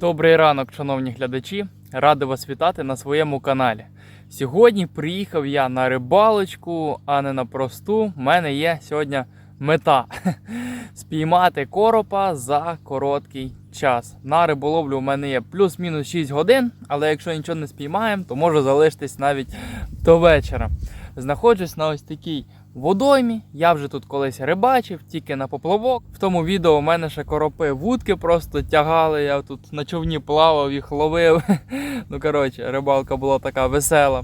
Добрий ранок, шановні глядачі. Радий вас вітати на своєму каналі. Сьогодні приїхав я на рибалочку, а не на просту. У мене є сьогодні мета спіймати коропа за короткий час. На риболовлю у мене є плюс-мінус 6 годин, але якщо нічого не спіймаємо, то можу залишитись навіть до вечора. Знаходжусь на ось такій водоймі. Я вже тут колись рибачив, тільки на поплавок. В тому відео у мене ще коропи вудки просто тягали. Я тут на човні плавав, їх ловив. Ну коротше, рибалка була така весела.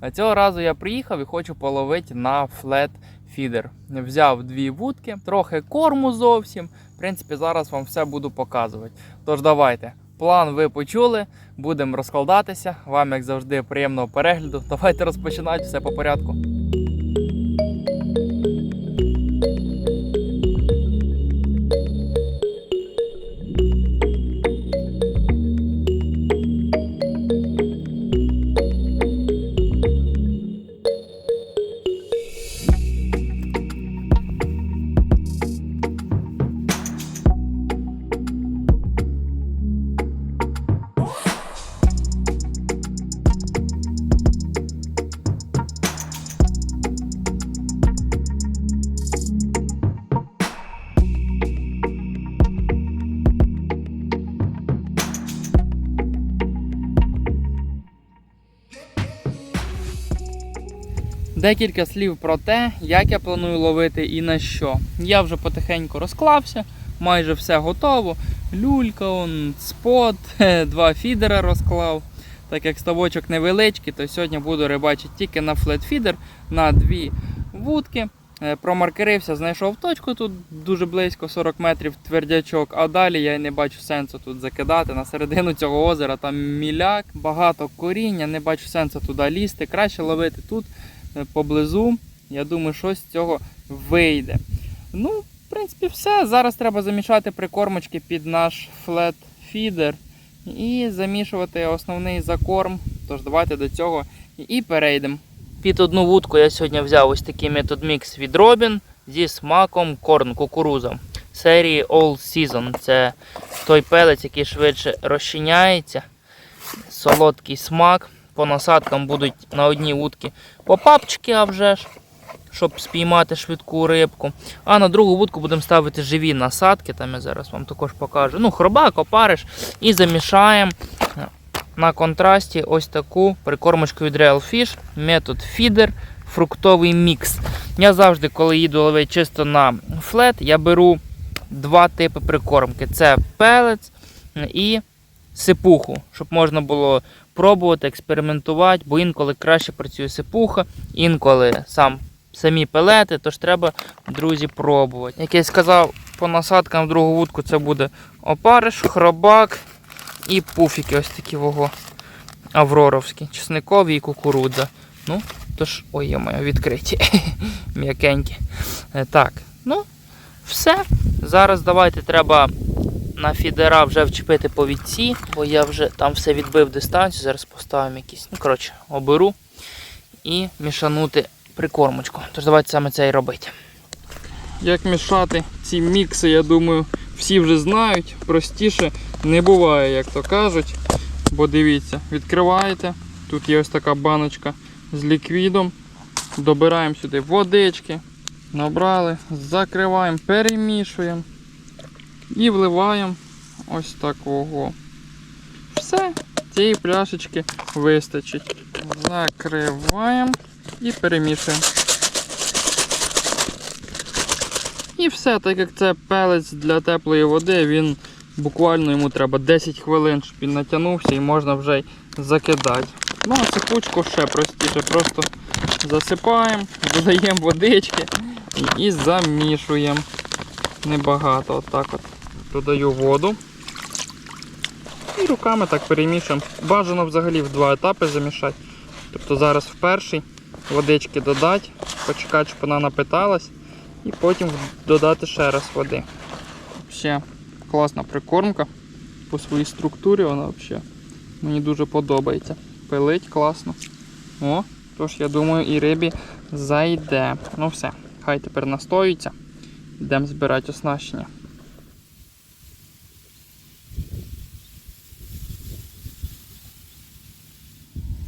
А цього разу я приїхав і хочу половити на флет фідер. Взяв дві вудки, трохи корму зовсім. В принципі, зараз вам все буду показувати. Тож давайте. План ви почули, будемо розкладатися. Вам, як завжди, приємного перегляду. Давайте розпочинати все по порядку. Декілька слів про те, як я планую ловити і на що. Я вже потихеньку розклався, майже все готово. Люлька, он, спот, два фідера розклав. Так як ставочок невеличкий, то сьогодні буду рибачити тільки на флетфідер, на дві вудки. Е, Промаркерився, знайшов точку тут дуже близько 40 метрів твердячок, а далі я не бачу сенсу тут закидати на середину цього озера. Там міляк, багато коріння, не бачу сенсу туди лізти. Краще ловити тут поблизу. Я думаю, що з цього вийде. Ну, в принципі, все. Зараз треба замішати прикормочки під наш флет фідер і замішувати основний закорм. Тож давайте до цього і перейдемо. Під одну вудку я сьогодні взяв ось такий метод мікс від Robin зі смаком корн кукуруза серії All Season. Це той пелець, який швидше розчиняється. Солодкий смак. По насадкам будуть на одній вудці попапчики, а вже ж, щоб спіймати швидку рибку. А на другу вудку будемо ставити живі насадки. Там я зараз вам також покажу. Ну, хробак, опариш. І замішаємо на контрасті ось таку прикормочку від Real Fish, метод Feeder, фруктовий мікс. Я завжди, коли їду ловити чисто на флет, я беру два типи прикормки: це пелець і сипуху, щоб можна було пробувати, експериментувати, бо інколи краще працює сипуха, інколи сам. Самі пелети, тож треба, друзі, пробувати. Як я сказав, по насадкам в другу вудку це буде опариш, хробак і пуфіки ось такі вого авроровські, чесникові і кукурудза. Ну, тож, ой, я маю відкриті. М'якенькі. Е, Так, ну, все. Зараз давайте треба на фідера вже вчепити повідці, бо я вже там все відбив дистанцію. Зараз поставимо якісь. Ну, коротше, оберу і мішанути прикормочку. Тож давайте саме це і робити. Як мішати ці мікси, я думаю, всі вже знають. Простіше не буває, як то кажуть. Бо дивіться, відкриваєте. Тут є ось така баночка з ліквідом. Добираємо сюди водички. Набрали, закриваємо, перемішуємо і вливаємо ось такого. Все, цієї пляшечки вистачить. Закриваємо і перемішуємо. І все, так як це пелець для теплої води, він буквально йому треба 10 хвилин, щоб він натягнувся і можна вже й закидати. Ну а сипучку ще простіше, просто засипаємо, додаємо водички і замішуємо. Небагато, отак от. Додаю воду. І руками так перемішуємо. Бажано взагалі в два етапи замішати. Тобто зараз в перший водички додати, почекати, щоб вона напиталась, і потім додати ще раз води. Ще класна прикормка. По своїй структурі вона взагалі мені дуже подобається. Пилить класно. О, тож я думаю і рибі зайде. Ну все, хай тепер настоюється. Йдемо збирати оснащення.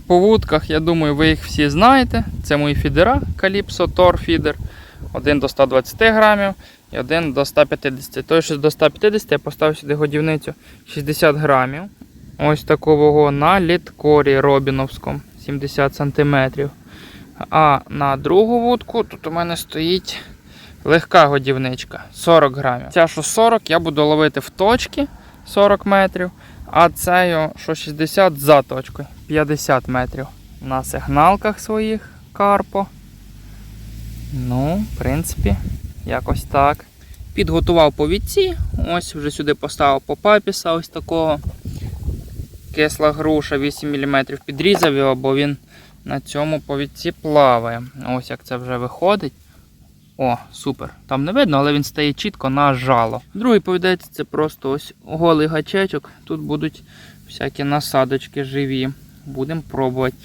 По вудках, я думаю, ви їх всі знаєте. Це мої фідера Calypso Tor Feeder. Один до 120 грамів і один до 150. Той, що до 150, я поставив сюди годівницю 60 грамів. Ось такого на літкорі Робіновському 70 см. А на другу вудку тут у мене стоїть легка годівничка 40 грамів. Ця, що 40, я буду ловити в точки 40 метрів, а цею, що 60 за точкою 50 метрів. На сигналках своїх карпо. Ну, в принципі, якось так. Підготував повідці. Ось вже сюди поставив попапіса ось такого. Кисла груша 8 мм підрізав його, бо він на цьому повідці плаває. Ось як це вже виходить. О, супер. Там не видно, але він стає чітко на жало. Другий повідець це просто ось голий гачечок. Тут будуть всякі насадочки живі. Будемо пробувати.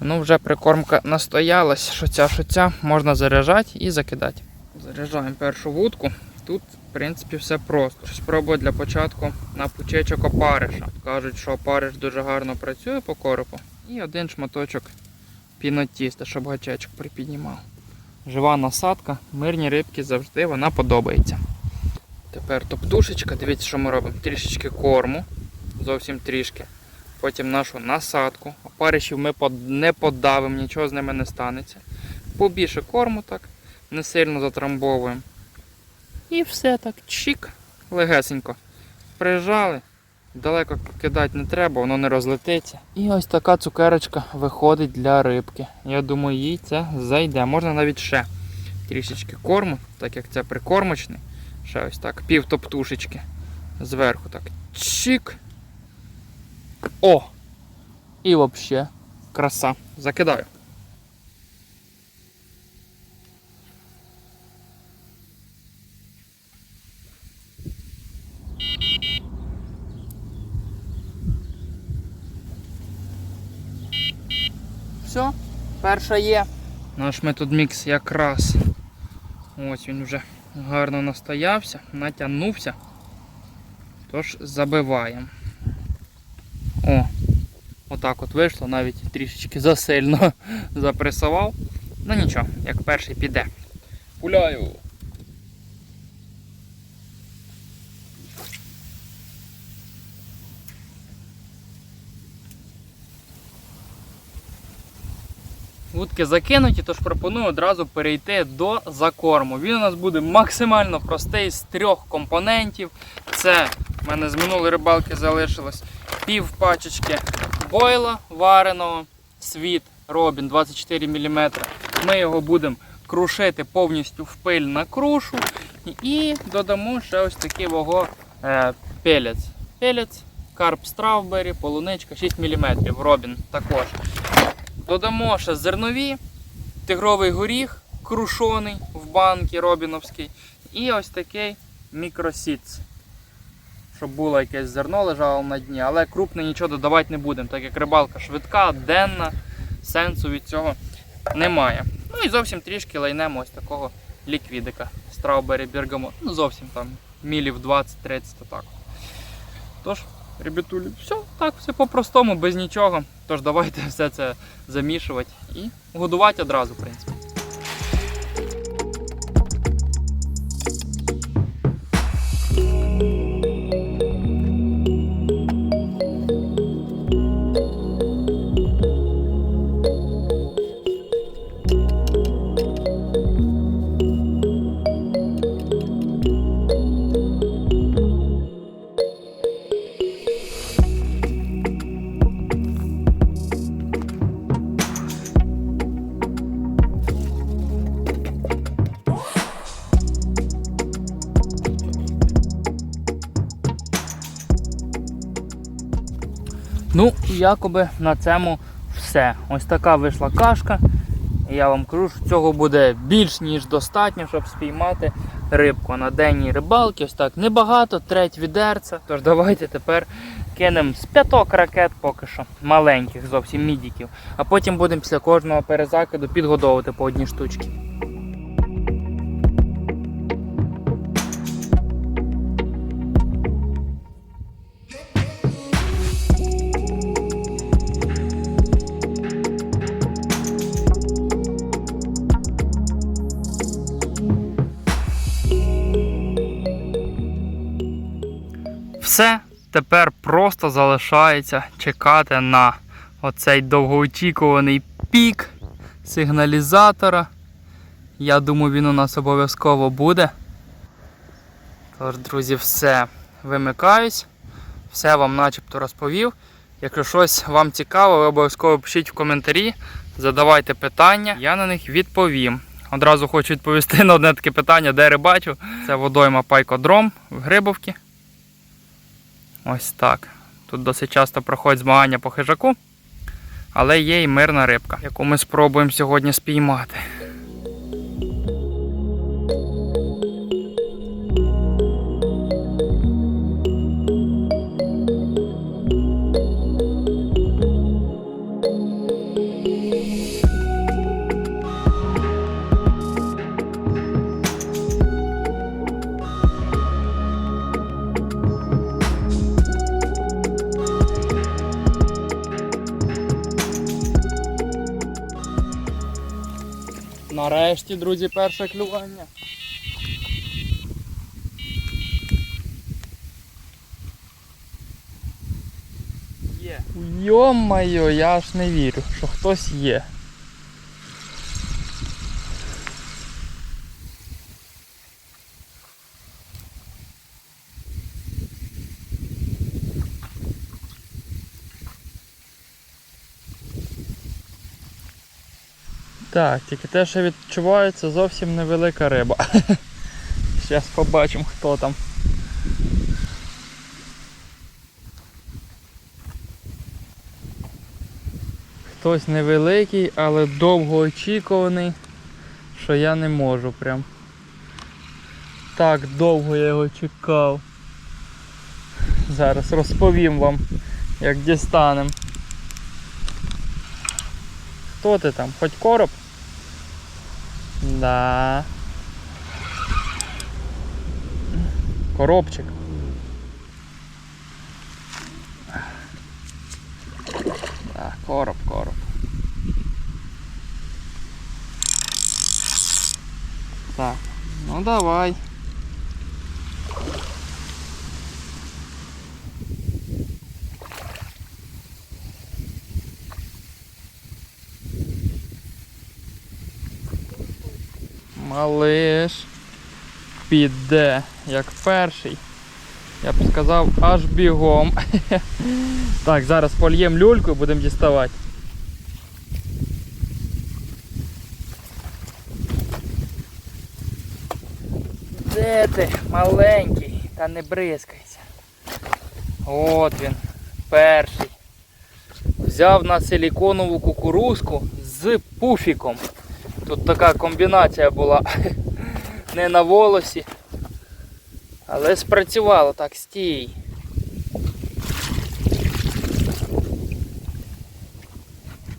Ну, вже прикормка настоялась, що ця, що ця, можна заряджати і закидати. Заряджаємо першу вудку. Тут, в принципі, все просто. Спробую для початку на пучечок опариша. Кажуть, що опариш дуже гарно працює по коропу. І один шматочок пінотіста, щоб гачечок припіднімав. Жива насадка, мирні рибки завжди вона подобається. Тепер топтушечка, дивіться, що ми робимо. Трішечки корму, зовсім трішки. Потім нашу насадку. Опаришів ми не подавимо, нічого з ними не станеться. Побільше корму так, не сильно затрамбовуємо. І все так, чик, легесенько. Прижали, далеко кидати не треба, воно не розлетиться. І ось така цукерочка виходить для рибки. Я думаю, їй це зайде. Можна навіть ще трішечки корму, так як це прикормочний. Ще ось так, пів топтушечки. Зверху так. Чик. О! І взагалі краса. Закидаю. Все, перша є. Наш метод мікс якраз. Ось він вже гарно настоявся, натягнувся. Тож забиваємо. О, отак от вийшло, навіть трішечки засильно запресував. Ну нічого, як перший піде. Пуляю. Вудки закинуті, тож пропоную одразу перейти до закорму. Він у нас буде максимально простий з трьох компонентів. Це в мене з минулої рибалки залишилось пів пачечки бойла вареного, світ Робін 24 мм. Ми його будемо крушити повністю в пиль на крушу. І додамо ще ось такий вого е, пелець. Пелець, карп стравбері, полуничка 6 мм. Робін також. Додамо ще зернові, тигровий горіх, крушений в банки робіновський. І ось такий мікросіц. Щоб було якесь зерно лежало на дні, але крупне нічого додавати не будемо, так як рибалка швидка, денна, сенсу від цього немає. Ну і зовсім трішки лайнемо ось такого ліквідика. Страубері бергамот. Ну зовсім там мілів 20-30 так. Тож, ребятулі, все так, все по-простому, без нічого. Тож давайте все це замішувати і годувати одразу, в принципі. Якоби на цьому все. Ось така вийшла кашка. І я вам кажу, що цього буде більш ніж достатньо, щоб спіймати рибку на денній рибалки. Ось так небагато, треть відерця. Тож давайте тепер кинемо з п'яток ракет поки що, маленьких зовсім мідіків. А потім будемо після кожного перезакиду підгодовувати по одній штучці. Все. Тепер просто залишається чекати на оцей довгоочікуваний пік сигналізатора. Я думаю, він у нас обов'язково буде. Тож, друзі, все. Вимикаюсь. Все вам начебто розповів. Якщо щось вам цікаво, ви обов'язково пишіть в коментарі, задавайте питання, я на них відповім. Одразу хочу відповісти на одне таке питання, де рибачу. Це водойма Пайкодром в Грибовці. Ось так. Тут досить часто проходять змагання по хижаку, але є і мирна рибка, яку ми спробуємо сьогодні спіймати. Нарешті, друзі, перше клювання. Є. Йо-моє, я аж не вірю, що хтось є. Так, тільки те, що відчувається, зовсім невелика риба. Зараз побачимо, хто там. Хтось невеликий, але довгоочікуваний, що я не можу прям. Так довго я його чекав. Зараз розповім вам, як дістанем. Хто ти там? Хоч короб? Да. Коробчик. Да, короб, короб. Так, ну давай. Малиш піде як перший. Я б сказав аж бігом. Так, зараз польємо люльку і будемо діставати. Де ти, маленький, та не бризкайся. От він, перший. Взяв на силіконову кукурузку з пуфіком. Тут така комбінація була не на волосі. Але спрацювало так, стій.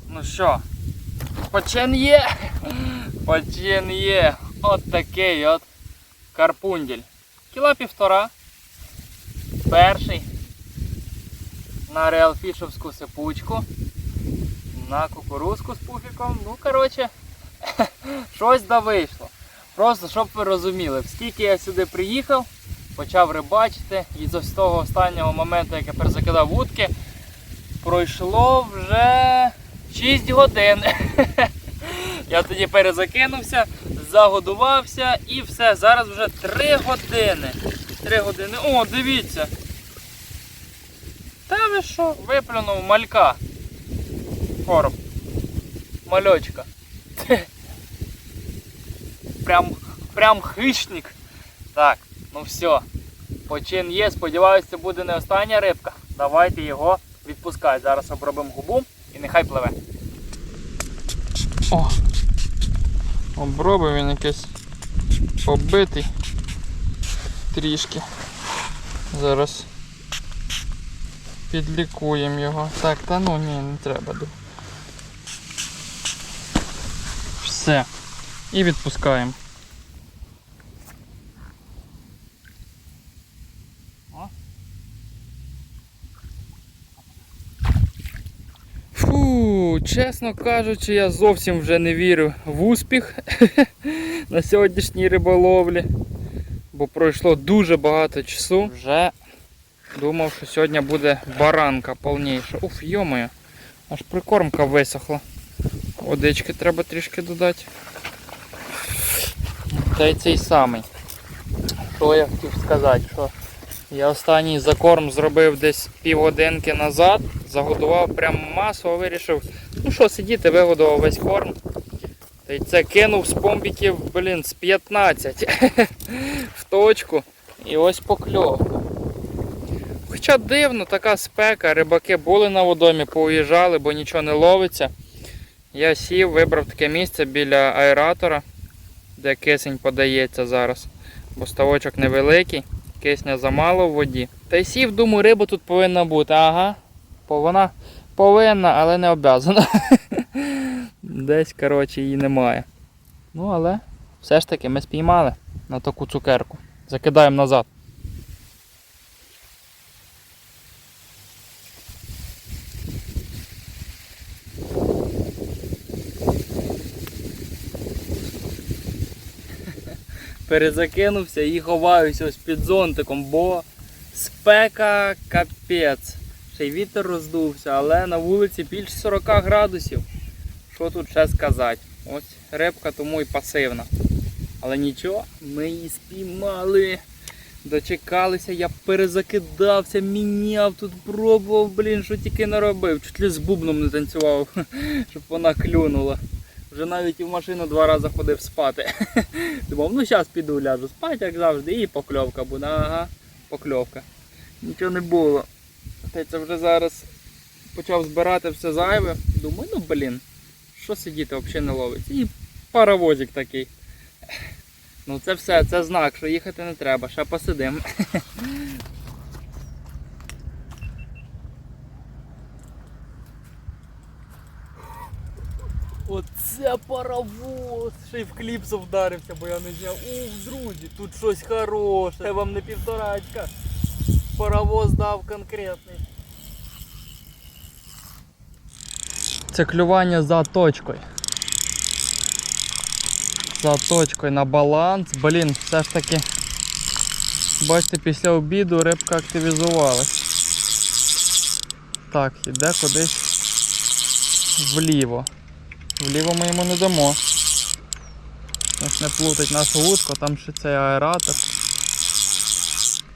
Ну що, почин є? Почин є. От такий от карпунділь. Кіла півтора. Перший. На реалфішовську сипучку. На кукурузку з пуфіком. Ну, коротше, щось да вийшло. Просто щоб ви розуміли, скільки я сюди приїхав, почав рибачити, і з того останнього моменту, як я перезакидав вудки, пройшло вже 6 годин. Я тоді перезакинувся, загодувався і все. Зараз вже 3 години. 3 години. О, дивіться. Та ви що? Виплюнув малька. Короб. Мальочка. Прям, прям хищник. Так, ну все. Почин є, сподіваюся, це буде не остання рибка. Давайте його відпускати. Зараз обробимо губу і нехай пливе. О! Обробив він якийсь побитий трішки. Зараз підлікуємо його. Так, та ну ні, не треба. Все. І відпускаємо. Фу, чесно кажучи, я зовсім вже не вірю в успіх на сьогоднішній риболовлі, бо пройшло дуже багато часу. Вже Думав, що сьогодні буде баранка повніша. Уф, йомою. Аж прикормка висохла. Водички треба трішки додати. Та й цей самий. Що я хотів сказати, що я останній закорм зробив десь півгодинки назад, загодував прям масово, вирішив, ну що, сидіти, вигодував весь корм. Та й це кинув з помбіків, блін, з 15 в точку. І ось покльов. Хоча дивно, така спека, рибаки були на водомі, поуїжджали, бо нічого не ловиться. Я сів, вибрав таке місце біля аератора, де кисень подається зараз. Бо ставочок невеликий, кисня замало в воді. Та й сів, думаю, риба тут повинна бути. Ага. Вона повинна, але не обязана. Десь, коротше, її немає. Ну, але все ж таки ми спіймали на таку цукерку. Закидаємо назад. Перезакинувся і ховаюся ось під зонтиком, бо спека капець. Ще й вітер роздувся, але на вулиці більше 40 градусів. Що тут ще сказати? Ось рибка тому і пасивна. Але нічого, ми її спіймали. Дочекалися, я перезакидався, міняв тут, пробував, блін, що тільки не робив. Чуть ли з бубном не танцював, щоб вона клюнула. Вже навіть і в машину два рази ходив спати. Думав, ну зараз піду ляжу спати, як завжди, і покльовка буде. Ага, покльовка. Нічого не було. Це вже зараз почав збирати все зайве. Думаю, ну блін, що сидіти взагалі не ловиться. І паровозик такий. Ну це все, це знак, що їхати не треба, ще посидимо. Оце паровоз! Ще й в кліпсу вдарився, бо я не зняв. Ух, друзі, тут щось хороше. Це вам не півторачка. Паровоз дав конкретний. Це клювання за точкою. За точкою на баланс. Блін, все ж таки. Бачите, після обіду рибка активізувалась. Так, іде кудись вліво. Вліво ми йому не дамо. Ось не плутать нашу вудку, там ще цей аератор.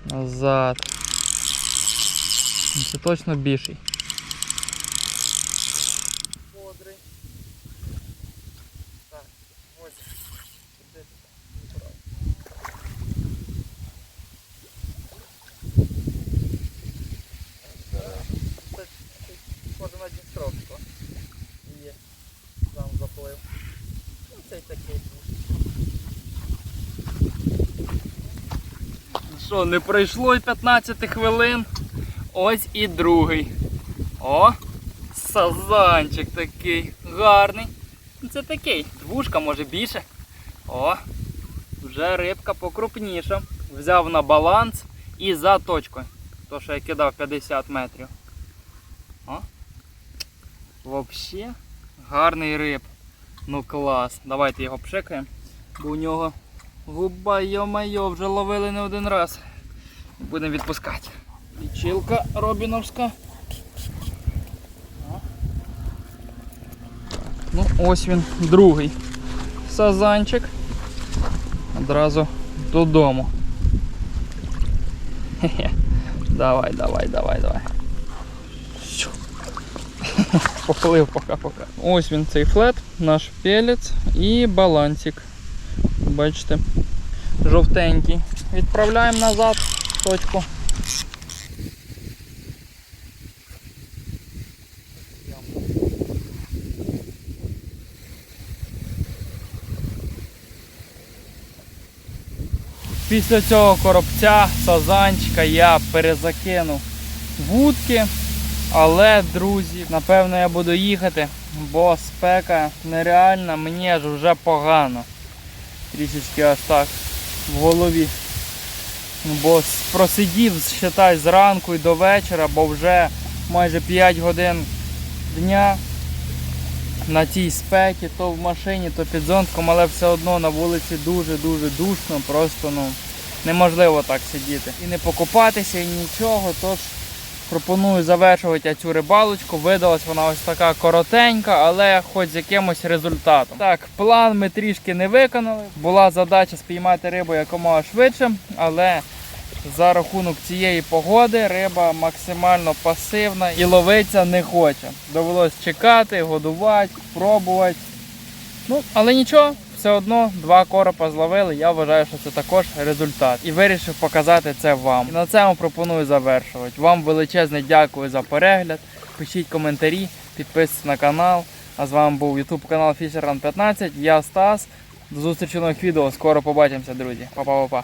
Назад. Це точно більший. Бодрий. Так, ось. Іди туди, вибирай. Це схоже на Дністровського. Є. Там заплив. Ну цей такий був. Ну Що, не пройшло й 15 хвилин. Ось і другий. О! Сазанчик такий. Гарний. Це такий. Двушка, може більше. О! Вже рибка покрупніша. Взяв на баланс і за точкою. То, що я кидав 50 метрів. О! Вообще гарний риб. Ну клас. Давайте його пшикаємо. Бо у нього губа, йо-майо, вже ловили не один раз. Будемо відпускати. Лічилка робіновська. Ну, ось він, другий сазанчик. Одразу додому. Хе-хе. Давай, давай, давай, давай. Щу. Поплив пока-пока. Ось він цей флет, наш пелець і балансик. Бачите, жовтенький. Відправляємо назад точку. Після цього коробця, сазанчика я перезакинув вудки. Але, друзі, напевно я буду їхати, бо спека нереальна, мені аж вже погано. Трішечки аж так в голові. Ну, Бо просидів, считай, зранку і до вечора, бо вже майже 5 годин дня на тій спекі, то в машині, то під зонтком, але все одно на вулиці дуже-дуже душно, просто ну неможливо так сидіти. І не покупатися, і нічого. Тож пропоную завершувати цю рибалочку. Видалась вона ось така коротенька, але хоч з якимось результатом. Так, план ми трішки не виконали. Була задача спіймати рибу якомога швидше, але за рахунок цієї погоди риба максимально пасивна і ловиться не хоче. Довелось чекати, годувати, пробувати. Ну, але нічого, все одно два коропа зловили. Я вважаю, що це також результат. І вирішив показати це вам. І на цьому пропоную завершувати. Вам величезне дякую за перегляд. Пишіть коментарі, підписуйтесь на канал. А з вами був YouTube канал Fisherland 15. Я Стас. До зустрічі нових відео. Скоро побачимося, друзі. Па-па-па-па.